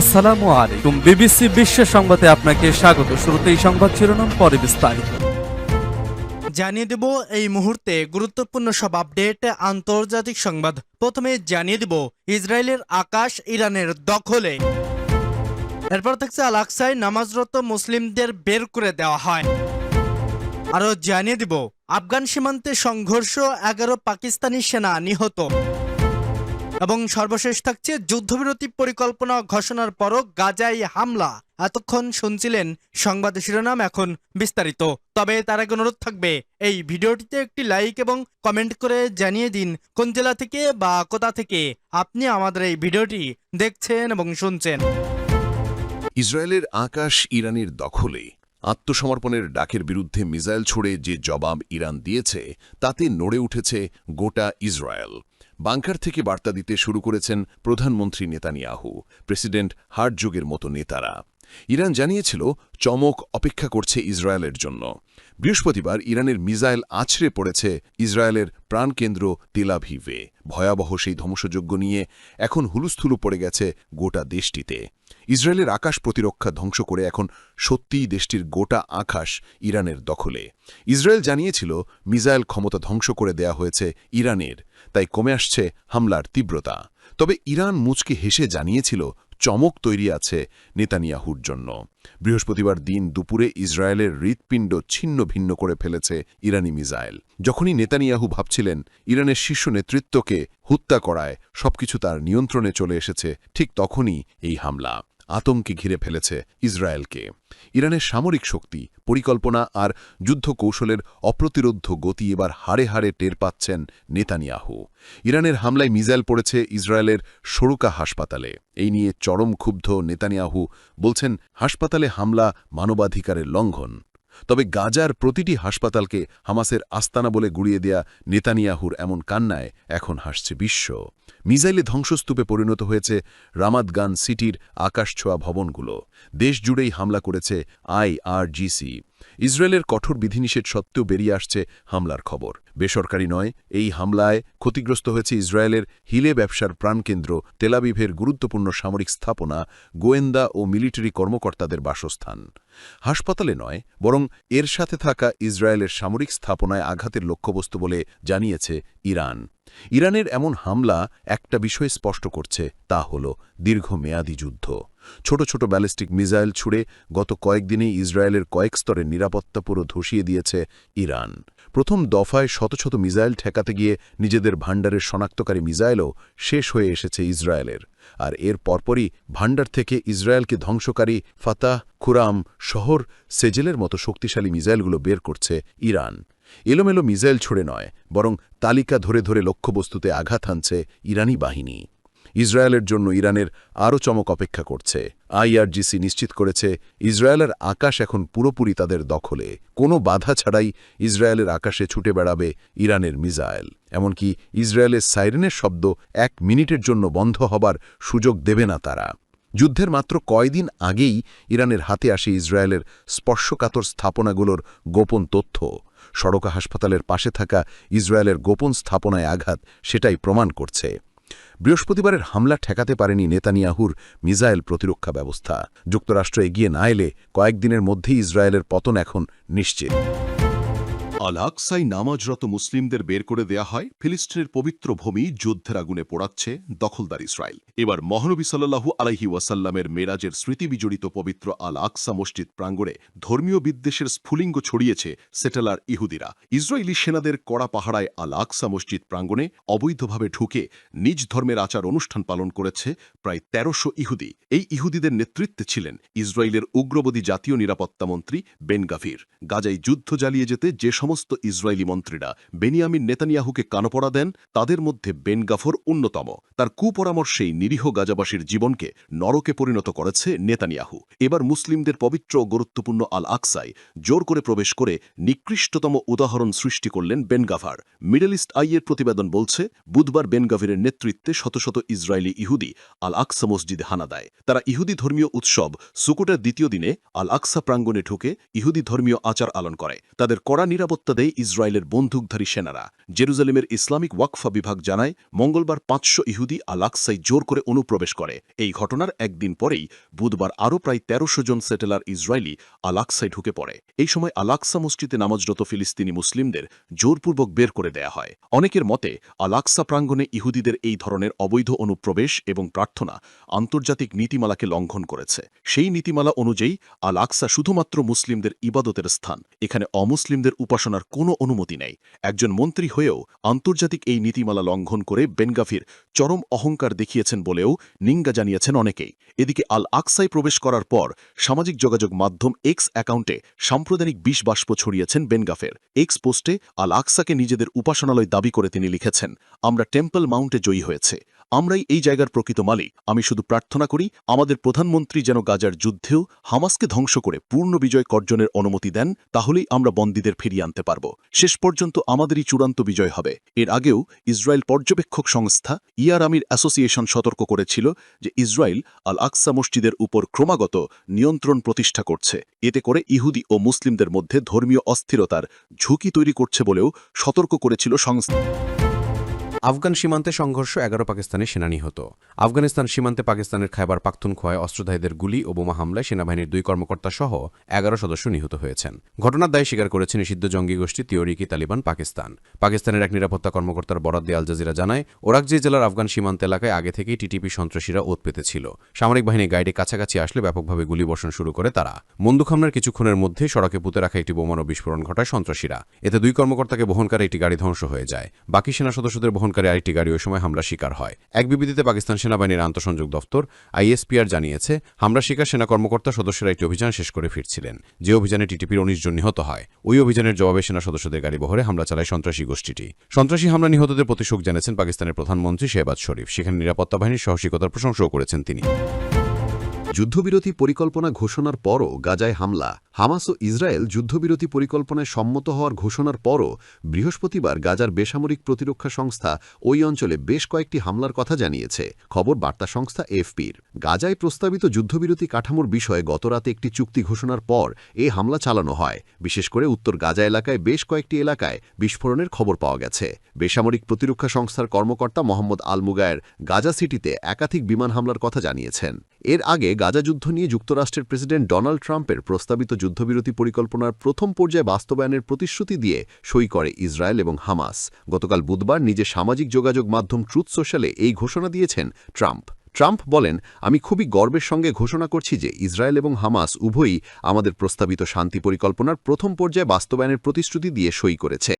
আসসালামু আলাইকুম। বিবিসি বিশ্ব সংবাদে আপনাকে স্বাগত। শুরুতে এই সংবাদ শিরোনাম, পরে বিস্তারিত। জানিয়ে দেব এই মুহূর্তে গুরুত্বপূর্ণ সব আপডেট, আন্তর্জাতিক সংবাদ। প্রথমে জানিয়ে দেব ইসরায়েলের আকাশ ইরানের দখলে। এরপর থাকছে আলাক্সায় নামাজরত মুসলিমদের বের করে দেওয়া হয়। আরও জানিয়ে দিব, আফগান সীমান্তে সংঘর্ষ, এগারো পাকিস্তানি সেনা নিহত। এবং সর্বশেষ থাকছে যুদ্ধবিরতি পরিকল্পনা ঘোষণার পরও গাজায় হামলা। এতক্ষণ শুনছিলেন সংবাদ শিরোনাম এখন বিস্তারিত। তবে তার আগে অনুরোধ থাকবে, এই ভিডিওটিতে একটি লাইক এবং কমেন্ট করে জানিয়ে দিন কোন জেলা থেকে বা কোথা থেকে আপনি আমাদের এই ভিডিওটি দেখছেন এবং শুনছেন। ইসরায়েলের আকাশ ইরানের দখলে। আত্মসমর্পণের ডাকের বিরুদ্ধে মিসাইল ছড়ে যে জবাব ইরান দিয়েছে, তাতে নড়ে উঠেছে গোটা ইসরায়েল। বাংকার থেকে বার্তা দিতে শুরু করেছেন প্রধানমন্ত্রী নেতানিয়াহু, প্রেসিডেন্ট হার্টযোগের মতো নেতারা। ইরান জানিয়েছিল, চমক অপেক্ষা করছে ইসরায়েলের জন্য। বৃহস্পতিবার ইরানের মিসাইল আছড়ে পড়েছে ইসরায়েলের প্রাণকেন্দ্র তেলাভিভে ভয়াবহ সেই ধ্বংসযজ্ঞ নিয়ে এখন হুলুস্থুলু পড়ে গেছে গোটা দেশটিতে। ইসরায়েলের আকাশ প্রতিরক্ষা ধ্বংস করে এখন সত্যিই দেশটির গোটা আকাশ ইরানের দখলে। ইসরায়েল জানিয়েছিল, মিসাইল ক্ষমতা ধ্বংস করে দেয়া হয়েছে ইরানের, তাই কমে আসছে হামলার তীব্রতা। তবে ইরান মুচকে হেসে জানিয়েছিল, চমক তৈরি আছে নেতানিয়াহুর জন্য। বৃহস্পতিবার দিন দুপুরে ইসরায়েলের হৃৎপিণ্ড ছিন্ন ভিন্ন করে ফেলেছে ইরানি মিসাইল। যখনই নেতানিয়াহু ভাবছিলেন, ইরানের শীর্ষ নেতৃত্বকে হত্যা করায় সবকিছু তার নিয়ন্ত্রণে চলে এসেছে, ঠিক তখনই এই হামলা। আতঙ্কে ঘিরে ফেলেছে ইসরায়েলকে। ইরানের সামরিক শক্তি, পরিকল্পনা আর যুদ্ধ কৌশলের গতি এবার হাড়ে হাড়ে টের পাচ্ছেন নেতানিয়াহু। ইরানের হামলায় মিজাইল পড়েছে ইসরায়েলের সরুকা হাসপাতালে। এই নিয়ে চরম ক্ষুব্ধ নেতানিয়াহু বলছেন, হাসপাতালে হামলা মানবাধিকারের লঙ্ঘন। তবে গাজার প্রতিটি হাসপাতালকে হামাসের আস্তানা বলে গুড়িয়ে দেয়া নেতানিয়াহুর এমন কান্নায় এখন হাসছে বিশ্ব। মিজাইলে ধ্বংসস্তূপে পরিণত হয়েছে রামাদগান সিটির আকাশছোঁয়া ভবনগুলো। দেশ জুড়েই হামলা করেছে আইআরজিসি। ইসরায়েলের কঠোর বিধিনিষেধ সত্ত্বেও বেরিয়ে আসছে হামলার খবর। বেসরকারি নয়, এই হামলায় ক্ষতিগ্রস্ত হয়েছে ইসরায়েলের হিলে ব্যবসার প্রাণকেন্দ্র তেলাবিভের গুরুত্বপূর্ণ সামরিক স্থাপনা, গোয়েন্দা ও মিলিটারি কর্মকর্তাদের বাসস্থান। হাসপাতালে নয়, বরং এর সাথে থাকা ইসরায়েলের সামরিক স্থাপনায় আঘাতের লক্ষ্যবস্তু বলে জানিয়েছে ইরান। ইরানের এমন হামলা একটা বিষয় স্পষ্ট করছে, তা হল দীর্ঘমেয়াদী যুদ্ধ। ছোট ছোট ব্যালিস্টিক মিসাইল ছুড়ে গত কয়েকদিনেই ইসরায়েলের কয়েক স্তরের নিরাপত্তা পুরো ধসিয়ে দিয়েছে ইরান। প্রথম দফায় শত শত মিসাইল ঠেকাতে গিয়ে নিজেদের ভাণ্ডারের শনাক্তকারী মিসাইলও শেষ হয়ে এসেছে ইসরায়েলের। আর এর পরপরই ভাণ্ডার থেকে ইসরায়েলকে ধ্বংসকারী ফাতাহ, খুরাম, শহর, সেজেলের মতো শক্তিশালী মিসাইলগুলো বের করছে ইরান। এলোমেলো মিসাইল ছুড়ে নয়, বরং তালিকা ধরে ধরে লক্ষ্যবস্তুতে আঘাত হানছে ইরানি বাহিনী। ইসরায়েলের জন্য ইরানের আরও চমক অপেক্ষা করছে। আইআরজিসি নিশ্চিত করেছে, ইসরায়েলের আকাশ এখন পুরোপুরি তাদের দখলে। কোনো বাধা ছাড়াই ইসরায়েলের আকাশে ছুটে বেড়াবে ইরানের মিসাইল। এমনকি ইসরায়েলের সাইরেনের শব্দ এক মিনিটের জন্য বন্ধ হবার সুযোগ দেবে না তারা। যুদ্ধের মাত্র কয়দিন আগেই ইরানের হাতে আসে ইসরায়েলের স্পর্শকাতর স্থাপনাগুলোর গোপন তথ্য। সড়কা হাসপাতালের পাশে থাকা ইসরায়েলের গোপন স্থাপনায় আঘাত, সেটাই প্রমাণ করছে। বৃহস্পতিবারের হামলা ঠেকাতে পারেনি নেতানিয়াহুর মিসাইল প্রতিরক্ষা ব্যবস্থা। যুক্তরাষ্ট্র এগিয়ে না এলে কয়েকদিনের মধ্যেই ইসরায়েলের পতন এখন নিশ্চিত। আল আকসাই নামাজরত মুসলিমদের বের করে দেয়া হয়। ফিলিস্তিনের পবিত্র ভূমি যুদ্ধের আগুনে পোড়াচ্ছে দখলদার ইসরায়েল। এবার মহানবী সাল্লাহু আলাইহি ওয়াসাল্লামের মেরাজের স্মৃতিবিজড়িত পবিত্র আল আকসা মসজিদ প্রাঙ্গণে ধর্মীয় বিদ্বেষের স্ফুলিঙ্গ ছড়িয়েছে সেটেলার ইহুদিরা। ইসরায়েলি সেনাদের কড়া পাহাড়ায় আল আকসা মসজিদ প্রাঙ্গণে অবৈধভাবে ঢুকে নিজ ধর্মের আচার অনুষ্ঠান পালন করেছে প্রায় তেরোশো ইহুদি। এই ইহুদিদের নেতৃত্বে ছিলেন ইসরায়েলের উগ্রবাদী জাতীয় নিরাপত্তা মন্ত্রী বেন গাভির গাজায় যুদ্ধ জ্বালিয়ে যেতে যে সমস্ত ইসরায়েলি মন্ত্রীরা বেনিয়ামিন নেতানিয়াহুকে কানপড়া দেন, তাদের মধ্যে বেন গাফর অন্যতম। তার কুপরামর্শেই নিরীহ গাজাবাসীর জীবনকে নরকে পরিণত করেছে নেতানিয়াহু। এবার মুসলিমদের পবিত্র ও গুরুত্বপূর্ণ আল আকসাই জোর করে প্রবেশ করে নিকৃষ্টতম উদাহরণ সৃষ্টি করলেন বেনগাভার মিডল ইস্ট আইয়ের প্রতিবেদন বলছে, বুধবার বেনগাভিরের নেতৃত্বে শত শত ইসরায়েলি ইহুদি আল আকসা মসজিদে হানা দেয়। তারা ইহুদি ধর্মীয় উৎসব সুকুটের দ্বিতীয় দিনে আল আকসা প্রাঙ্গণে ঢুকে ইহুদি ধর্মীয় আচার আলন করে। তাদের কড়া নিরাপত্তা নিরাপত্তা দেয় ইসরায়েলের বন্দুকধারী সেনারা। জেরুজালেমের ইসলামিক ওয়াকফা বিভাগ জানায়, মঙ্গলবার পাঁচশো ইহুদি আলাক্সায় জোর করে অনুপ্রবেশ করে। এই ঘটনার একদিন পরেই বুধবার আরও প্রায় তেরোশো জন সেটেলার ইসরায়েলি আলাক্সায় ঢুকে পড়ে। এই সময় আলাক্সা মসজিদে নামাজরত ফিলিস্তিনি মুসলিমদের জোরপূর্বক বের করে দেয়া হয়। অনেকের মতে আলাক্সা প্রাঙ্গণে ইহুদিদের এই ধরনের অবৈধ অনুপ্রবেশ এবং প্রার্থনা আন্তর্জাতিক নীতিমালাকে লঙ্ঘন করেছে। সেই নীতিমালা অনুযায়ী আল আকসা শুধুমাত্র মুসলিমদের ইবাদতের স্থান। এখানে অমুসলিমদের উপাসনার কোনো অনুমতি নেই। একজন মন্ত্রী হয়েও আন্তর্জাতিক এই নীতিমালা লঙ্ঘন করে বেনগাফির চরম অহংকার দেখিয়েছেন বলেও নিঙ্গা জানিয়েছেন অনেকেই। এদিকে আল আকসায় প্রবেশ করার পর সামাজিক যোগাযোগ মাধ্যম এক্স অ্যাকাউন্টে সাম্প্রদায়িক বিষ বাষ্প ছড়িয়েছেন বেনগাফের এক্স পোস্টে আল আকসাকে নিজেদের উপাসনালয় দাবি করে তিনি লিখেছেন, আমরা টেম্পল মাউন্টে জয়ী হয়েছে। আমরাই এই জায়গার প্রকৃত মালিক। আমি শুধু প্রার্থনা করি, আমাদের প্রধানমন্ত্রী যেন গাজার যুদ্ধেও হামাসকে ধ্বংস করে পূর্ণ বিজয় কর্জনের অনুমতি দেন, তাহলেই আমরা বন্দীদের ফিরিয়ে আনতে পারব। শেষ পর্যন্ত আমাদেরই চূড়ান্ত বিজয় হবে। এর আগেও ইসরায়েল পর্যবেক্ষক সংস্থা ইয়ার আমির অ্যাসোসিয়েশন সতর্ক করেছিল যে ইসরায়েল আল আকসা মসজিদের উপর ক্রমাগত নিয়ন্ত্রণ প্রতিষ্ঠা করছে। এতে করে ইহুদি ও মুসলিমদের মধ্যে ধর্মীয় অস্থিরতার ঝুঁকি তৈরি করছে বলেও সতর্ক করেছিল সংস্থা। আফগান সীমান্তে সংঘর্ষ এগারো পাকিস্তানি সেনা নিহত। আফগানিস্তান সীমান্তে পাকিস্তানের খাইবার পাখতুনখোয়ায় অস্ত্রধারীদের গুলি ও বোমা হামলায় সেনাবাহিনীর দুই কর্মকর্তা সহ এগারো সদস্য নিহত হয়েছেন। ঘটনার দায় স্বীকার করেছে নিষিদ্ধ জঙ্গি গোষ্ঠী তিওরিকি তালিবান পাকিস্তান। পাকিস্তানের এক নিরাপত্তা কর্মকর্তার বরাদ আল জাজিরা জানায় ওরাকজি জেলার আফগান সীমান্ত এলাকায় আগে থেকেই টিটিপি সন্ত্রাসীরা ওত পেতেছিল। সামরিক বাহিনী গাইডে কাছাকাছি আসলে ব্যাপকভাবে গুলিবর্ষণ শুরু করে তারা। বন্দুক হামলার কিছুক্ষণের মধ্যে সড়কে পুঁতে রাখা একটি বোমানো বিস্ফোরণ ঘটায় সন্ত্রাসীরা। এতে দুই কর্মকর্তাকে বহনকারী একটি গাড়ি ধ্বংস হয়ে যায়। বাকি সেনা সদস্যদের বহনকারী আরেকটি গাড়ি ওই সময় হামলার শিকার হয়। এক বিবৃতিতে পাকিস্তান সেনাবাহিনীর আন্তঃসংযোগ দফতর আইএসপিআর জানিয়েছে হামলা শিকার সেনা কর্মকর্তা সদস্যরা একটি অভিযান শেষ করে ফিরছিলেন। যে অভিযানে টিটিপির উনিশ জন নিহত হয়, ওই অভিযানের জবাবে সেনা সদস্যদের গাড়ি বহরে হামলা চালায় সন্ত্রাসী গোষ্ঠীটি। সন্ত্রাসী হামলা নিহতদের প্রতি শোক জানিয়েছেন পাকিস্তানের প্রধানমন্ত্রী শেহবাজ শরীফ। সেখানে নিরাপত্তা বাহিনীর সাহসিকতার প্রশংসাও করেছেন তিনি। যুদ্ধবিরতি পরিকল্পনা ঘোষণার পরও গাজায় হামলা হামাস ও ইসরায়েল যুদ্ধবিরতি পরিকল্পনায় সম্মত হওয়ার ঘোষণার পরও বৃহস্পতিবার গাজার বেসামরিক প্রতিরক্ষা সংস্থা ওই অঞ্চলে বেশ কয়েকটি হামলার কথা জানিয়েছে। খবর বার্তা সংস্থা এফপির। গাজায় প্রস্তাবিত যুদ্ধবিরতি কাঠামোর বিষয়ে গতরাতে একটি চুক্তি ঘোষণার পর এ হামলা চালানো হয়। বিশেষ করে উত্তর গাজা এলাকায় বেশ কয়েকটি এলাকায় বিস্ফোরণের খবর পাওয়া গেছে। বেসামরিক প্রতিরক্ষা সংস্থার কর্মকর্তা মোহাম্মদ আলমুগায়ের গাজা সিটিতে একাধিক বিমান হামলার কথা জানিয়েছেন। এর আগে গাজা যুদ্ধ নিয়ে যুক্তরাষ্ট্রের প্রেসিডেন্ট ডোনাল্ড ট্রাম্পের প্রস্তাবিত যুদ্ধবিরতি পরিকল্পনার প্রথম পর্যায়ে বাস্তবায়নের প্রতিশ্রুতি দিয়ে সই করে ইসরায়েল এবং হামাস। গতকাল বুধবার নিজের সামাজিক যোগাযোগ মাধ্যম ট্রুথ সোশ্যালে এই ঘোষণা দিয়েছেন ট্রাম্প। ট্রাম্প বলেন, আমি খুবই গর্বের সঙ্গে ঘোষণা করছি যে ইসরায়েল এবং হামাস উভয়ই আমাদের প্রস্তাবিত শান্তি পরিকল্পনার প্রথম পর্যায়ে বাস্তবায়নের প্রতিশ্রুতি দিয়ে সই করেছে।